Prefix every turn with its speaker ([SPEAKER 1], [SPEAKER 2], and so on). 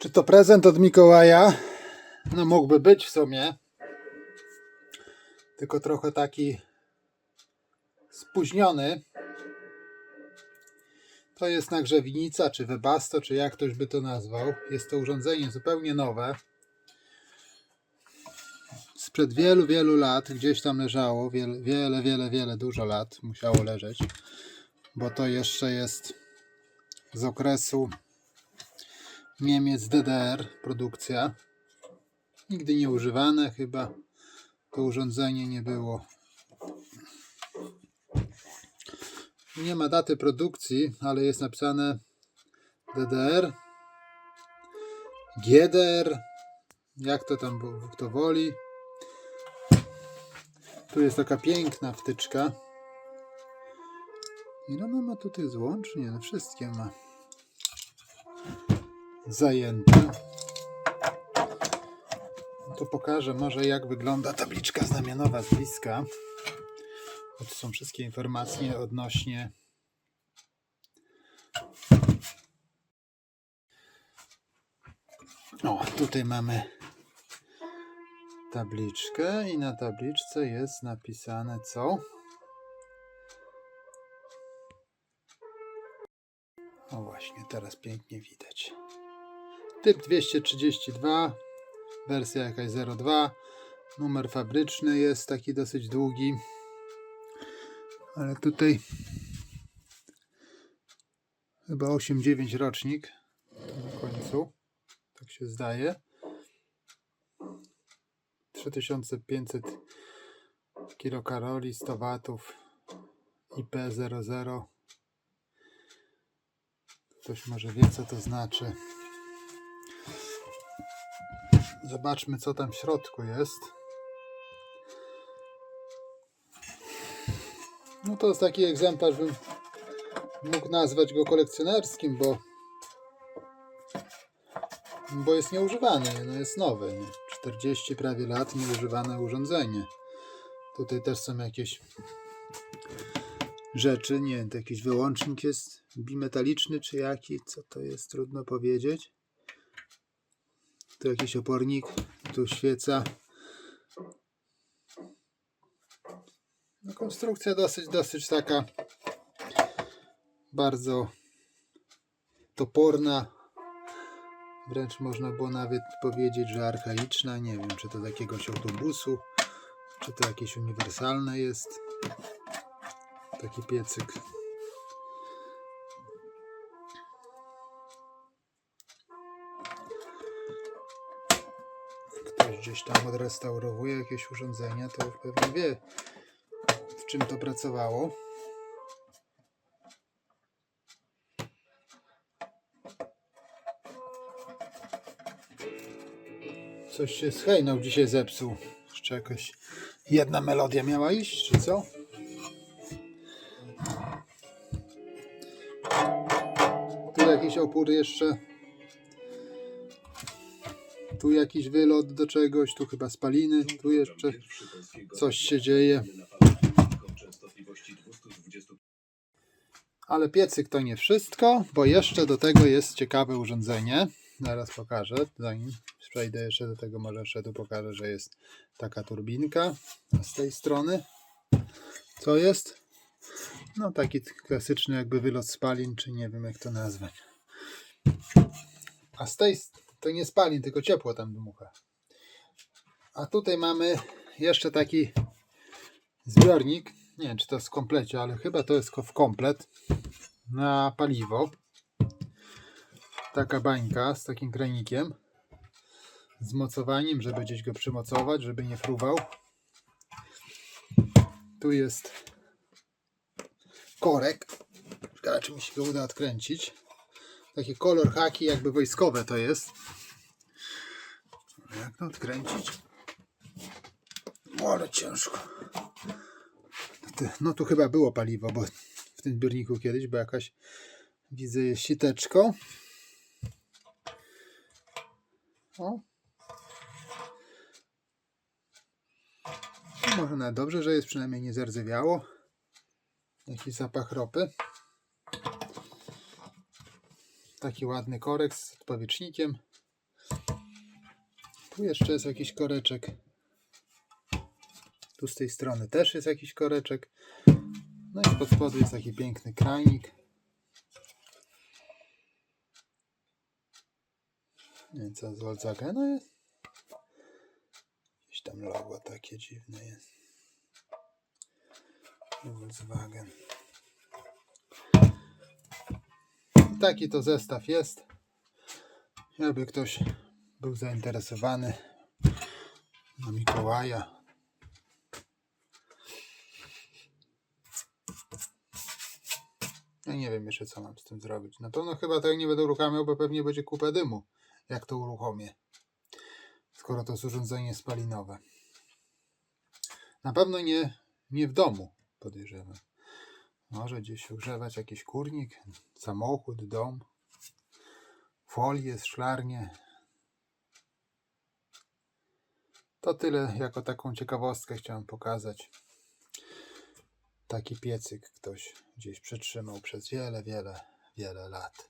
[SPEAKER 1] Czy to prezent od Mikołaja? No mógłby być w sumie. Tylko trochę taki spóźniony. To jest nagrzewnica, czy webasto, czy jak ktoś by to nazwał. Jest to urządzenie zupełnie nowe. Sprzed wielu, wielu lat gdzieś tam leżało. Wiele, wiele, wiele, wiele dużo lat musiało leżeć. Bo to jeszcze jest z okresu Niemiec DDR produkcja. Nigdy nie używane, chyba to urządzenie nie było. Nie ma daty produkcji, ale jest napisane DDR, GDR, jak to tam kto woli. Tu jest taka piękna wtyczka. Ile ona ma tutaj złącz? Nie, no wszystkie ma zajęte. Tu pokażę może jak wygląda tabliczka znamionowa z bliska. Tu są wszystkie informacje odnośnie O, tutaj mamy tabliczkę i na tabliczce jest napisane co? O właśnie, teraz pięknie widać. Typ 232, wersja jakaś 02, numer fabryczny jest taki dosyć długi, ale tutaj chyba 8-9 rocznik na końcu, tak się zdaje. 3500 kilokaroli, 100 watów, IP00. Ktoś może wie co to znaczy. Zobaczmy, co tam w środku jest. No to jest taki egzemplarz, bym mógł nazwać go kolekcjonerskim, bo bo jest nieużywany, no jest nowy. Nie? 40 prawie lat nieużywane urządzenie. Tutaj też są jakieś rzeczy, nie wiem, to jakiś wyłącznik jest bimetaliczny czy jaki, co to jest, trudno powiedzieć. Tu jakiś opornik, tu świeca. No, konstrukcja dosyć, dosyć taka bardzo toporna. Wręcz można było nawet powiedzieć, że archaiczna. Nie wiem, czy to jakiegoś autobusu, czy to jakieś uniwersalne jest. Taki piecyk. Gdzieś tam odrestaurowuje jakieś urządzenia, to pewnie wie, w czym to pracowało. Coś się z hejną dzisiaj zepsuł. Jeszcze jakaś jedna melodia miała iść, czy co? Tu jakiś opór jeszcze. Tu jakiś wylot do czegoś, tu chyba spaliny, tu jeszcze coś się dzieje. Ale piecyk to nie wszystko, bo jeszcze do tego jest ciekawe urządzenie. Zaraz pokażę, zanim przejdę jeszcze do tego, może jeszcze tu pokażę, że jest taka turbinka. Z tej strony co jest? No taki klasyczny jakby wylot spalin, czy nie wiem jak to nazwać. A z tej to nie spalin, tylko ciepło tam dmucha. A tutaj mamy jeszcze taki zbiornik. Nie wiem, czy to jest w komplecie, ale chyba to jest w komplet na paliwo. Taka bańka z takim kranikiem. Z mocowaniem, żeby gdzieś go przymocować, żeby nie fruwał. Tu jest korek. Ciekawe, czy mi się go uda odkręcić. Takie kolor haki, jakby wojskowe to jest. Jak to odkręcić? O, ale ciężko. No tu chyba było paliwo, bo w tym zbiorniku kiedyś, bo jakaś widzę jest siteczko. O. No może nawet dobrze, że jest przynajmniej nie zardzewiało. Jakiś zapach ropy. Taki ładny korek z odpowietrznikiem. Tu jeszcze jest jakiś koreczek. Tu z tej strony też jest jakiś koreczek. No i pod spodu jest taki piękny kranik. Nie co z Volkswagena jest. Jakieś tam logo takie dziwne jest. Volkswagen. Taki to zestaw jest. Jakby ktoś był zainteresowany na Mikołaja. Ja nie wiem jeszcze co mam z tym zrobić. Na pewno chyba tak nie będę uruchamiał, bo pewnie będzie kupę dymu, jak to uruchomię. Skoro to jest urządzenie spalinowe. Na pewno nie, nie w domu, podejrzewam. Może gdzieś ogrzewać jakiś kurnik, samochód, dom, folię, szklarnię. To tyle jako taką ciekawostkę chciałem pokazać. Taki piecyk ktoś gdzieś przetrzymał przez wiele, wiele, wiele lat.